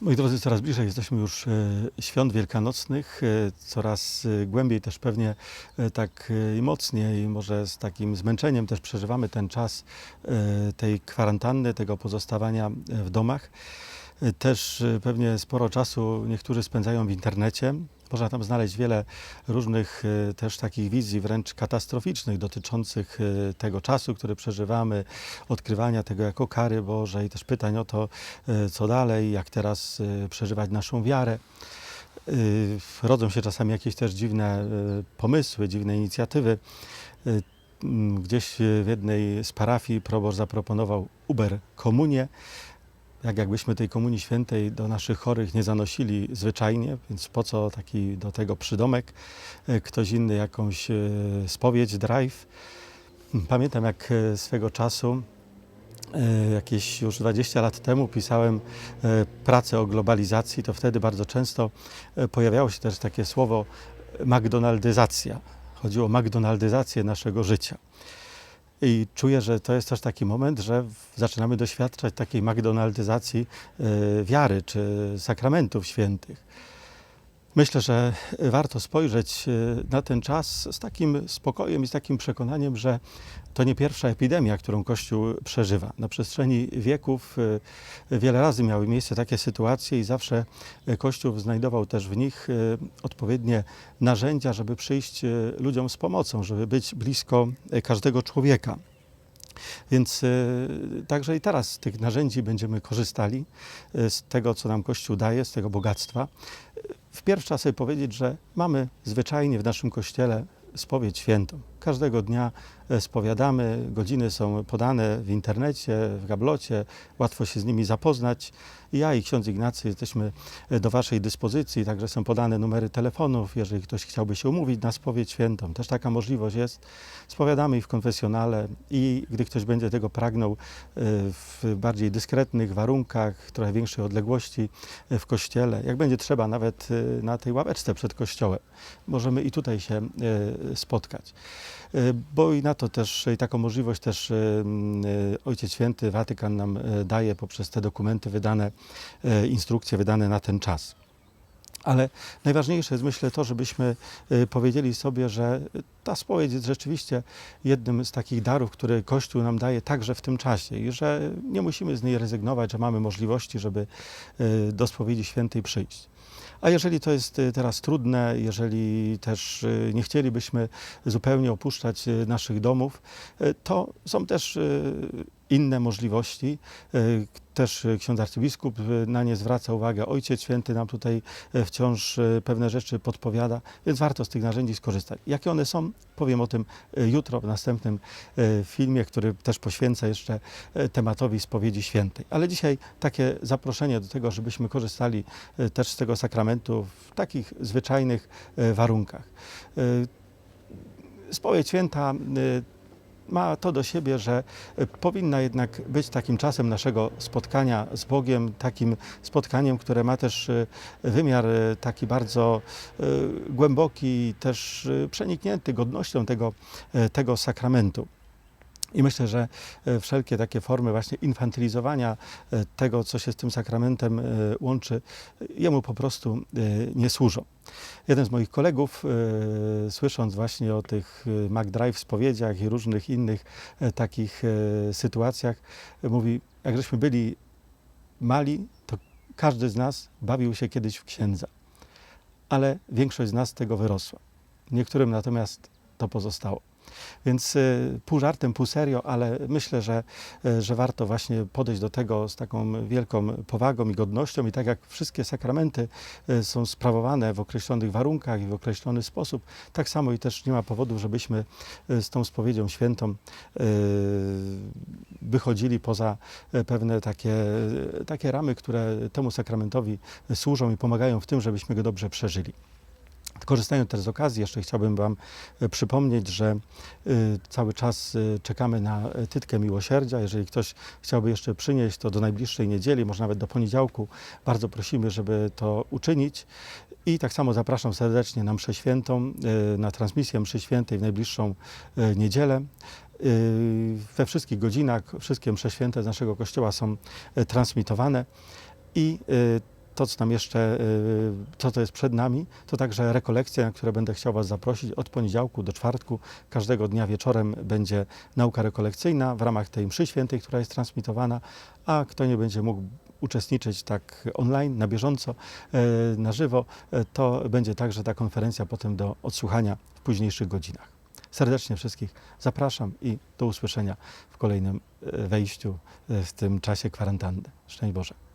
Moi drodzy, coraz bliżej jesteśmy już e, świąt wielkanocnych, e, coraz e, głębiej też pewnie tak i mocniej, może z takim zmęczeniem też przeżywamy ten czas tej kwarantanny, tego pozostawania w domach. Też pewnie sporo czasu niektórzy spędzają w internecie. Można tam znaleźć wiele różnych e, też takich wizji wręcz katastroficznych dotyczących e, tego czasu, który przeżywamy, odkrywania tego jako kary Bożej, też pytań o to, e, co dalej, jak teraz przeżywać naszą wiarę. Rodzą się czasami jakieś też dziwne pomysły, dziwne inicjatywy. Gdzieś w jednej z parafii probor zaproponował Uber komunię. Jak jakbyśmy tej komunii świętej do naszych chorych nie zanosili zwyczajnie, więc po co taki do tego przydomek? E, Ktoś inny jakąś e, spowiedź, drive. Pamiętam jak e, swego czasu Jakieś już 20 lat temu pisałem pracę o globalizacji, to wtedy bardzo często pojawiało się też takie słowo McDonaldyzacja. Chodziło o McDonaldyzację naszego życia. I czuję, że to jest też taki moment, że zaczynamy doświadczać takiej McDonaldyzacji e, wiary czy sakramentów świętych. Myślę, że warto spojrzeć e, na ten czas z takim spokojem i z takim przekonaniem, że to nie pierwsza epidemia, którą Kościół przeżywa. Na przestrzeni wieków e, wiele razy miały miejsce takie sytuacje i zawsze e, Kościół znajdował też w nich odpowiednie narzędzia, żeby przyjść ludziom z pomocą, żeby być blisko każdego człowieka. Więc e, także i teraz z tych narzędzi będziemy korzystali, e, z tego, co nam Kościół daje, z tego bogactwa. Wpierw trzeba sobie powiedzieć, że mamy zwyczajnie w naszym kościele spowiedź świętą. Każdego dnia e, spowiadamy, godziny są podane w internecie, w gablocie, łatwo się z nimi zapoznać. Ja i ksiądz Ignacy jesteśmy e, do Waszej dyspozycji, także są podane numery telefonów, jeżeli ktoś chciałby się umówić na spowiedź świętą. Też taka możliwość jest. Spowiadamy i w konfesjonale i gdy ktoś będzie tego pragnął e, w bardziej dyskretnych warunkach, trochę większej odległości w kościele, jak będzie trzeba nawet na tej ławeczce przed kościołem, możemy i tutaj się spotkać. E, Bo i na to też, i taką możliwość też e, e, Ojciec Święty, Watykan nam daje poprzez te dokumenty wydane, instrukcje wydane na ten czas. Ale najważniejsze jest myślę to, żebyśmy powiedzieli sobie, że ta spowiedź jest rzeczywiście jednym z takich darów, które Kościół nam daje także w tym czasie i że nie musimy z niej rezygnować, że mamy możliwości, żeby do spowiedzi świętej przyjść. A jeżeli to jest e, teraz trudne, jeżeli też e, nie chcielibyśmy zupełnie opuszczać e, naszych domów, to są też inne możliwości. E, Też e, ksiądz arcybiskup e, na nie zwraca uwagę. Ojciec Święty nam tutaj wciąż pewne rzeczy podpowiada, więc warto z tych narzędzi skorzystać. Jakie one są, powiem o tym jutro w następnym filmie, który też poświęcę jeszcze tematowi spowiedzi świętej. Ale dzisiaj takie zaproszenie do tego, żebyśmy korzystali też z tego sakramentu w takich zwyczajnych warunkach. Spowiedź święta ma to do siebie, że e, powinna jednak być takim czasem naszego spotkania z Bogiem, takim spotkaniem, które ma też e, wymiar e, taki bardzo głęboki, też przeniknięty godnością tego, tego sakramentu. I myślę, że e, wszelkie takie formy właśnie infantylizowania e, tego, co się z tym sakramentem e, łączy, jemu po prostu nie służą. Jeden z moich kolegów, słysząc właśnie o tych McDrive spowiedziach i różnych innych takich sytuacjach, mówi, jak żeśmy byli mali, to każdy z nas bawił się kiedyś w księdza, ale większość z nas tego wyrosła. Niektórym natomiast to pozostało. Więc y, pół żartem, pół serio, ale myślę, że, y, że warto właśnie podejść do tego z taką wielką powagą i godnością i tak jak wszystkie sakramenty y, są sprawowane w określonych warunkach i w określony sposób, tak samo i też nie ma powodu, żebyśmy z tą spowiedzią świętą wychodzili poza pewne takie, takie ramy, które temu sakramentowi służą i pomagają w tym, żebyśmy go dobrze przeżyli. Korzystając też z okazji, jeszcze chciałbym Wam e, przypomnieć, że y, cały czas y, czekamy na e, Tytkę Miłosierdzia. Jeżeli ktoś chciałby jeszcze przynieść to do najbliższej niedzieli, może nawet do poniedziałku, bardzo prosimy, żeby to uczynić. I tak samo zapraszam serdecznie na mszę świętą, na transmisję mszy świętej w najbliższą niedzielę. We wszystkich godzinach wszystkie msze święte z naszego kościoła są e, transmitowane i to, co jeszcze, y, co to jest przed nami, to także rekolekcje, na które będę chciał Was zaprosić od poniedziałku do czwartku. Każdego dnia wieczorem będzie nauka rekolekcyjna w ramach tej mszy świętej, która jest transmitowana, a kto nie będzie mógł uczestniczyć tak online, na bieżąco, e, na żywo, e, to będzie także ta konferencja potem do odsłuchania w późniejszych godzinach. Serdecznie wszystkich zapraszam i do usłyszenia w kolejnym e, wejściu w tym czasie kwarantanny. Szczęść Boże.